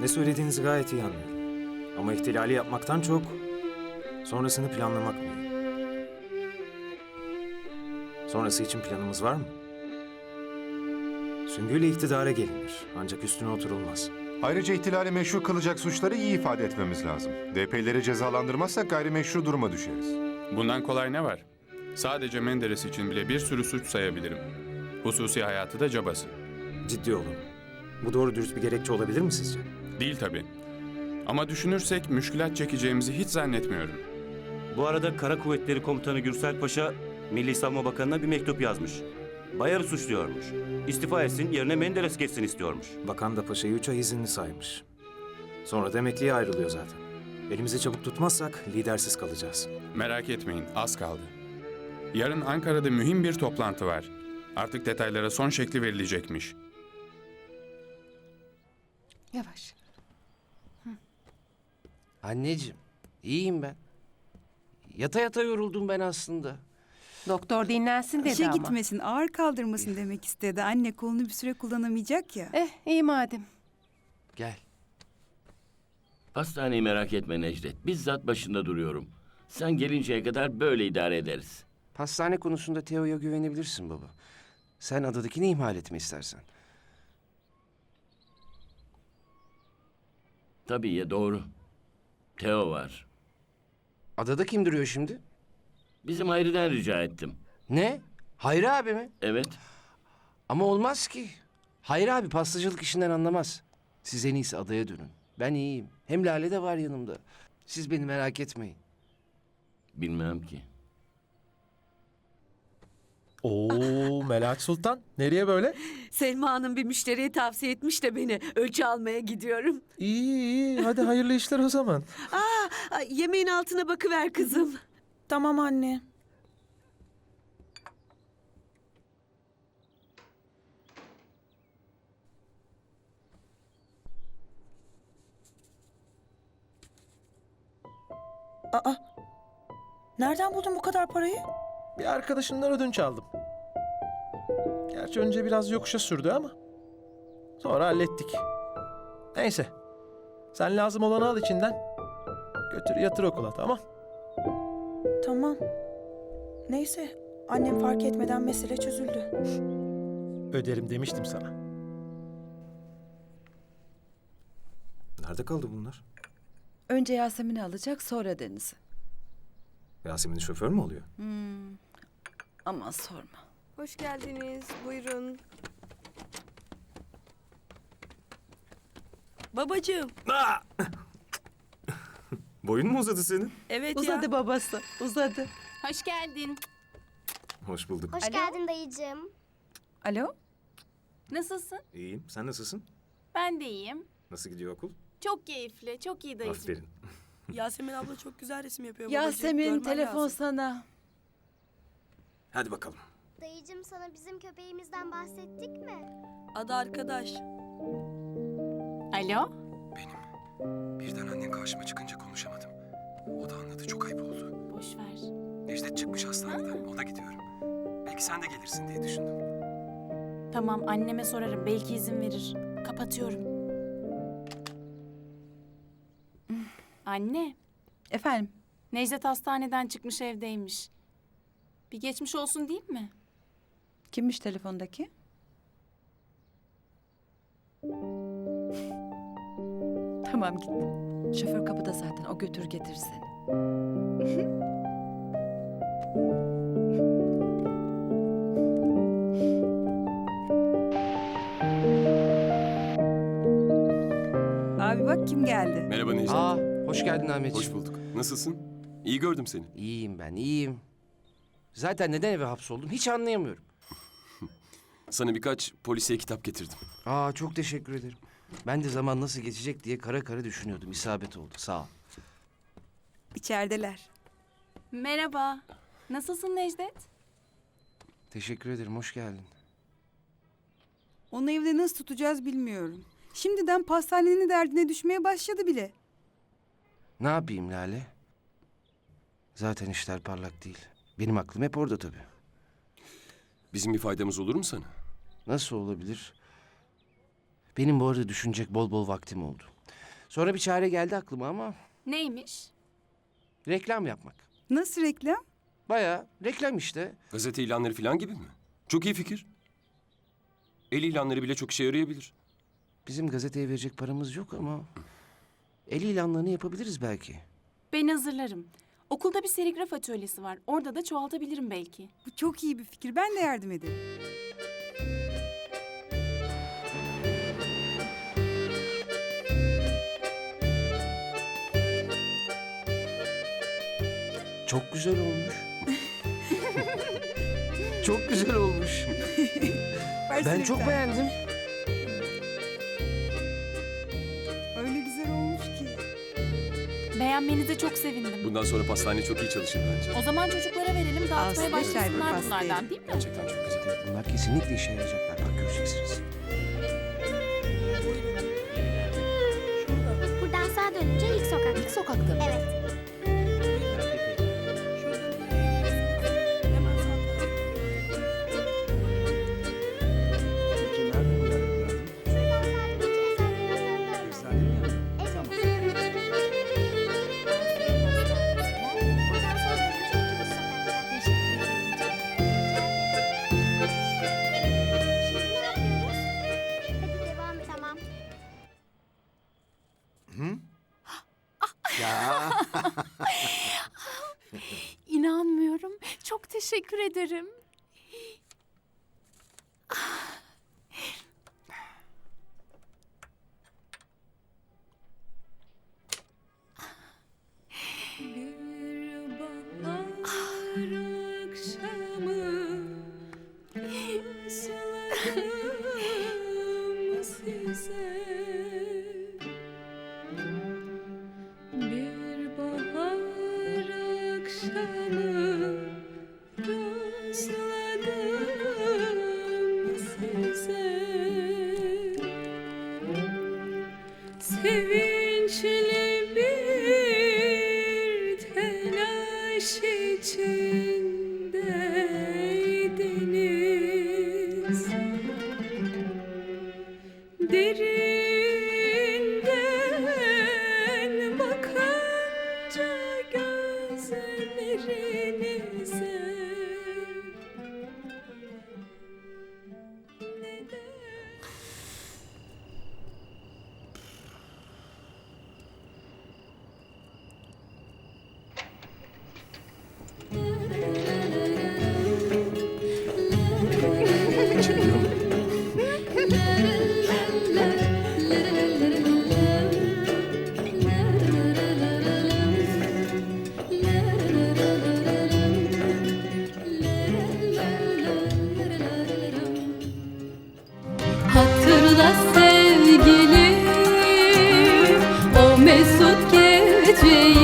Ne söylediğinizi gayet iyi anlıyorum. Ama ihtilali yapmaktan çok sonrasını planlamak mühim. Sonrası için planımız var mı? Süngüyle iktidara gelinir. Ancak üstüne oturulmaz. Ayrıca ihtilali meşru kılacak suçları iyi ifade etmemiz lazım. DP'leri cezalandırmazsak gayrimeşru duruma düşeriz. Bundan kolay ne var? Sadece Menderes için bile bir sürü suç sayabilirim. Hususi hayatı da cabası. Ciddi olun. Bu doğru dürüst bir gerekçe olabilir mi sizce? Değil tabii. Ama düşünürsek müşkülat çekeceğimizi hiç zannetmiyorum. Bu arada Kara Kuvvetleri Komutanı Gürsel Paşa, Milli Savunma Bakanı'na bir mektup yazmış. Bayar'ı suçluyormuş. İstifa etsin, yerine Menderes geçsin istiyormuş. Bakan da paşayı üç ay izinli saymış. Sonra da emekliye ayrılıyor zaten. Elimizi çabuk tutmazsak lidersiz kalacağız. Merak etmeyin, az kaldı. Yarın Ankara'da mühim bir toplantı var. Artık detaylara son şekli verilecekmiş. Yavaş. Anneciğim, iyiyim ben. Yata yata yoruldum ben aslında. Doktor dinlensin dedi İşe ama. gitmesin, ağır kaldırmasın demek istedi. Anne kolunu bir süre kullanamayacak ya. Eh iyi madem. Gel. Hastaneyi merak etme Necdet. Bizzat başında duruyorum. Sen gelinceye kadar böyle idare ederiz. Hastane konusunda Teo'ya güvenebilirsin baba. Sen adadakini ihmal etme istersen. Tabii ya doğru. Teo var. Adada kim duruyor şimdi? Bizim Hayri'den rica ettim. Ne? Hayri abi mi? Evet. Ama olmaz ki. Hayri abi pastacılık işinden anlamaz. Siz en iyisi adaya dönün. Ben iyiyim. Hem Lale de var yanımda. Siz beni merak etmeyin. Bilmem ki. Oo Melahat Sultan. Nereye böyle? Selma Hanım bir müşteriye tavsiye etmiş de beni ölçü almaya gidiyorum. İyi iyi. Hadi hayırlı işler o zaman. Ay, yemeğin altına bakıver kızım. Tamam anne. Aa, nereden buldun bu kadar parayı? Bir arkadaşımdan ödünç aldım. Gerçi önce biraz yokuşa sürdü ama. Sonra hallettik. Neyse. Sen lazım olanı al içinden. Götür yatır okula tamam. Tamam. Neyse, annem fark etmeden mesele çözüldü. Öderim demiştim sana. Nerede kaldı bunlar? Önce Yasemin'i alacak sonra Deniz'i. Yasemin şoför mü oluyor? Aman sorma. Hoş geldiniz. Buyurun. Babacığım. Boyun mu uzadı senin? Evet Uzadı ya. babası, uzadı. Hoş geldin. Hoş bulduk. Hoş geldin dayıcığım. Alo? Nasılsın? İyiyim. Sen nasılsın? Ben de iyiyim. Nasıl gidiyor okul? Çok keyifli, çok iyi dayıcığım. Aferin. Yasemin abla çok güzel resim yapıyor babacığım. Yasemin Görmen telefon lazım. sana. Hadi bakalım. Dayıcığım sana bizim köpeğimizden bahsettik mi? Adı arkadaş. Alo? Birden annen karşıma çıkınca konuşamadım. O da anladı çok ayıp oldu. Boş ver. Necdet çıkmış hastaneden ona gidiyorum. Belki sen de gelirsin diye düşündüm. Tamam anneme sorarım. Belki izin verir. Kapatıyorum. Anne, Efendim? Necdet hastaneden çıkmış evdeymiş. Bir geçmiş olsun değil mi? Kimmiş telefondaki? tamam git. Şoför kapıda zaten. O götür getir seni. Abi bak kim geldi. Merhaba Necdet. Aa, hoş geldin Ahmetciğim. Hoş bulduk. Nasılsın? İyi gördüm seni. İyiyim ben, iyiyim. Zaten neden eve hapsoldum hiç anlayamıyorum. Sana birkaç polisiye kitap getirdim. Aa, çok teşekkür ederim. Ben de zaman nasıl geçecek diye kara kara düşünüyordum. İsabet oldu. Sağ ol. İçerideler. Merhaba. Nasılsın Necdet? Teşekkür ederim. Hoş geldin. Onu evde nasıl tutacağız bilmiyorum. Şimdiden pastanenin derdine düşmeye başladı bile. Ne yapayım Lale? Zaten işler parlak değil. Benim aklım hep orada tabii. Bizim bir faydamız olur mu sana? Nasıl olabilir? Benim bu arada düşünecek bol bol vaktim oldu. Sonra bir çare geldi aklıma ama Neymiş? reklam yapmak. Nasıl reklam? Bayağı reklam işte. Gazete ilanları falan gibi mi? Çok iyi fikir. El ilanları bile çok işe yarayabilir. Bizim gazeteye verecek paramız yok ama... El ilanlarını yapabiliriz belki. Ben hazırlarım. Okulda bir serigraf atölyesi var. Orada da çoğaltabilirim belki. Bu çok iyi bir fikir. Ben de yardım ederim. Çok güzel olmuş. çok güzel olmuş. Ben çok beğendim. Beğenmenize çok sevindim. Bundan sonra pastane çok iyi çalışır bence. O zaman çocuklara verelim dağıtmaya Aslı başlasınlar şerbet bunlardan değil mi? Gerçekten çok güzel. Bunlar kesinlikle işe yarayacaklar. Bak göreceksiniz. Buradan sağa dönünce ilk sokak. İlk sokakta mı? Evet. İnanmıyorum. Çok teşekkür ederim. Size Sevinçli bir telaş içindeydiniz. Derinden mesut geceyi.